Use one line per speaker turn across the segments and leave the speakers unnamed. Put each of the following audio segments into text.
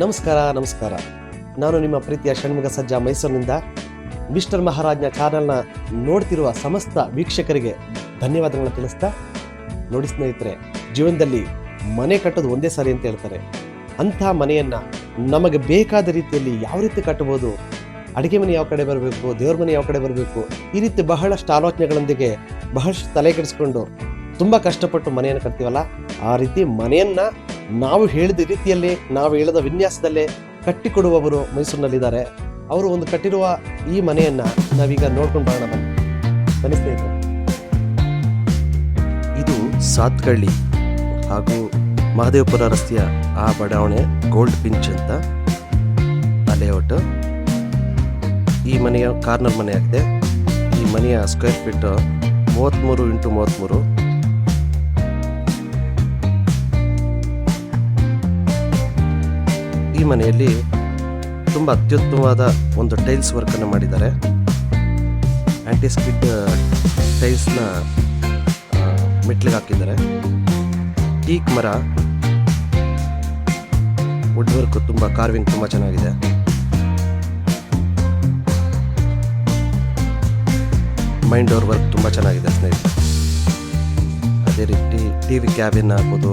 ನಮಸ್ಕಾರ ನಮಸ್ಕಾರ. ನಾನು ನಿಮ್ಮ ಪ್ರೀತಿಯ ಷಣ್ಮುಗ ಸಜ್ಜಾ ಮೈಸೂರಿನಿಂದ ಮಿಸ್ಟರ್ ಮಹಾರಾಜ್ನ ಚಾನೆಲ್ನ ನೋಡ್ತಿರುವ ಸಮಸ್ತ ವೀಕ್ಷಕರಿಗೆ ಧನ್ಯವಾದಗಳನ್ನ ತಿಳಿಸ್ತಾ ನೋಡಿ ಸ್ನೇಹಿತರೆ, ಜೀವನದಲ್ಲಿ ಮನೆ ಕಟ್ಟೋದು ಒಂದೇ ಸಾರಿ ಅಂತ ಹೇಳ್ತಾರೆ. ಅಂಥ ಮನೆಯನ್ನು ನಮಗೆ ಬೇಕಾದ ರೀತಿಯಲ್ಲಿ ಯಾವ ರೀತಿ ಕಟ್ಟಬಹುದು? ಅಡುಗೆ ಮನೆ ಯಾವ ಕಡೆ ಬರಬೇಕು? ದೇವ್ರ ಮನೆ ಯಾವ ಕಡೆ ಬರಬೇಕು? ಈ ರೀತಿ ಬಹಳಷ್ಟು ಆಲೋಚನೆಗಳೊಂದಿಗೆ ಬಹಳಷ್ಟು ತಲೆ ಕೆಡಿಸ್ಕೊಂಡು ತುಂಬ ಕಷ್ಟಪಟ್ಟು ಮನೆಯನ್ನು ಕಟ್ತೀವಲ್ಲ? ಆ ರೀತಿ ಮನೆಯನ್ನ ನಾವು ಹೇಳಿದ ರೀತಿಯಲ್ಲಿ ನಾವು ಹೇಳಿದ ವಿನ್ಯಾಸದಲ್ಲೇ ಕಟ್ಟಿಕೊಡುವವರು ಮೈಸೂರಿನಲ್ಲಿದ್ದಾರೆ. ಅವರು ಒಂದು ಕಟ್ಟಿರುವ ಈ ಮನೆಯನ್ನ ನಾವೀಗ ನೋಡ್ಕೊಂಡು ಬರೋಣ ಬನ್ನಿ. ಸ್ನೇಹಿತರೆ. ಇದು ಸಾತ್ಕಳ್ಳಿ ಹಾಗೂ ಮಹದೇವಪುರ ರಸ್ತೆಯ ಆ ಬಡಾವಣೆ ಗೋಲ್ಡ್ ಪಿಂಚ್ ಅಂತ ಆ ಲೇಔಟ್. ಈ ಮನೆಯ ಕಾರ್ನರ್ ಮನೆ ಆಗಿದೆ ಈ ಮನೆಯ ಸ್ಕ್ವೇರ್ ಫೀಟ್ ಮೂವತ್ತ್ಮೂರು ಇಂಟು ಮೂವತ್ತ್ಮೂರು ಈ ಮನೆಯಲ್ಲಿ ತುಂಬ ಅತ್ಯುತ್ತಮವಾದ ಒಂದು ಟೈಲ್ಸ್ ವರ್ಕನ್ನು ಮಾಡಿದ್ದಾರೆ. ಆ್ಯಂಟಿ ಸ್ಕಿಡ್ ಟೈಲ್ಸ್ನ ಮೆಟ್ಲಿಗೆ ಹಾಕಿದ್ದಾರೆ. ಟೀಕ್ ಮರ ವುಡ್ ವರ್ಕ್ ತುಂಬ, ಕಾರ್ವಿಂಗ್ ತುಂಬ ಚೆನ್ನಾಗಿದೆ. ಮೈಂಡ್ ಡೋರ್ ವರ್ಕ್ ತುಂಬ ಚೆನ್ನಾಗಿದೆ ಸ್ನೇಹಿತರೆ. ಅದೇ ರೀತಿ ಟಿ ವಿ ಕ್ಯಾಬಿನ್ ಆಗ್ಬೋದು,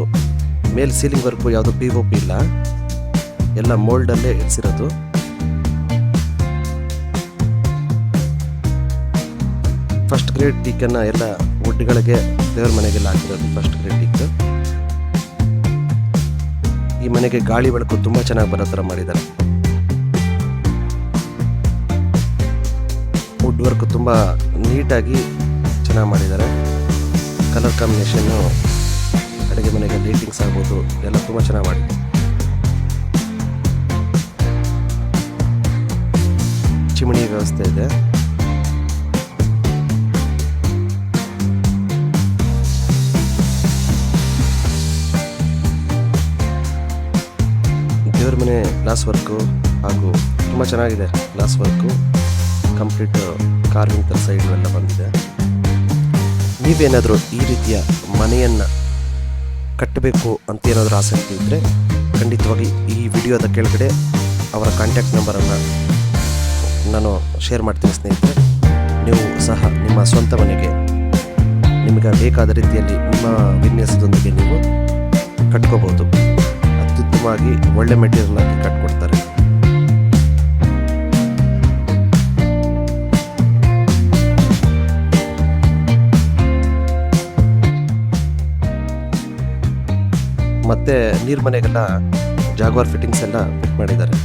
ಮೇಲ್ ಸೀಲಿಂಗ್ ವರ್ಕು ಯಾವುದು ಪಿ ಒ ಪಿ ಇಲ್ಲ. ಎಲ್ಲ ಮೋಲ್ಡಲ್ಲೇ ಇಡ್ಸಿರೋದು ಫಸ್ಟ್ ಗ್ರೇಡ್ ಟೀಕನ್ನು ಎಲ್ಲ ವುಡ್ಗಳಿಗೆ ದೇವ್ರ ಮನೆಗೆಲ್ಲ ಹಾಕಿರೋದು ಫಸ್ಟ್ ಗ್ರೇಡ್ ಟೀಕ್ ಈ ಮನೆಗೆ ಗಾಳಿ ಬೆಳಕು ತುಂಬ ಚೆನ್ನಾಗಿ ಬರೋ ಥರ ಮಾಡಿದ್ದಾರೆ. ವುಡ್ ವರ್ಕ್ ತುಂಬ ನೀಟಾಗಿ ಚೆನ್ನಾಗಿ ಮಾಡಿದ್ದಾರೆ. ಕಲರ್ ಕಾಂಬಿನೇಷನ್ನು ಅಡುಗೆ ಮನೆಗೆ ಲೈಟಿಂಗ್ಸ್ ಆಗ್ಬೋದು, ಎಲ್ಲ ತುಂಬ ಚೆನ್ನಾಗಿ ಮಾಡಿದೆ ಚಿಮಣಿ ವ್ಯವಸ್ಥೆ ಇದೆ. ದೇವ್ರ ಮನೆ ಗ್ಲಾಸ್ ವರ್ಕು ಹಾಗೂ ತುಂಬ ಚೆನ್ನಾಗಿದೆ ಗ್ಲಾಸ್ ವರ್ಕು ಕಂಪ್ಲೀಟ್ ಕಾರ್ವಿಂಗ್ ಥರ ಸೈಡ್ ಎಲ್ಲ ಬಂದಿದೆ. ನೀವೇನಾದರೂ ಈ ರೀತಿಯ ಮನೆಯನ್ನು ಕಟ್ಟಬೇಕು ಅಂತ ಏನಾದರೂ ಆಸಕ್ತಿ ಇದ್ದರೆ ಖಂಡಿತವಾಗಿ ಈ ವಿಡಿಯೋದ ಕೆಳಗಡೆ ಅವರ ಕಾಂಟ್ಯಾಕ್ಟ್ ನಂಬರನ್ನು ನಾನು ಶೇರ್ ಮಾಡ್ತೀನಿ ಸ್ನೇಹಿತರೆ, ನೀವು ಸಹ ನಿಮ್ಮ ಸ್ವಂತ ಮನೆಗೆ ನಿಮಗೆ ಬೇಕಾದ ರೀತಿಯಲ್ಲಿ ನಿಮ್ಮ ವಿನ್ಯಾಸದೊಂದಿಗೆ ನೀವು ಕಟ್ಕೋಬೋದು ಅತ್ಯುತ್ತಮವಾಗಿ ಒಳ್ಳೆ ಮೆಟೀರಿಯಲ್ ಆಗಿ ಕಟ್ಕೊಡ್ತಾರೆ. ಮತ್ತೆ ನೀರ್ ಮನೆಗೆಲ್ಲ ಜಾಗ್ವಾರ್ ಫಿಟ್ಟಿಂಗ್ಸ್ ಎಲ್ಲ ಫಿಟ್ ಮಾಡಿದ್ದಾರೆ.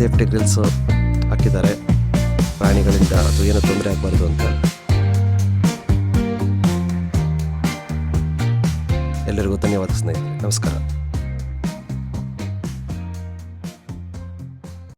ಸೇಫ್ಟಿ ಗ್ರಿಲ್ಸ್ ಹಾಕಿದ್ದಾರೆ. ಪ್ರಾಣಿಗಳಿಂದ ಅದು ಏನೋ ತೊಂದರೆ ಆಗಬಾರ್ದು ಅಂತ. ಎಲ್ಲರಿಗೂ ಧನ್ಯವಾದ ಸ್ನೇಹಿತರೆ. ನಮಸ್ಕಾರ.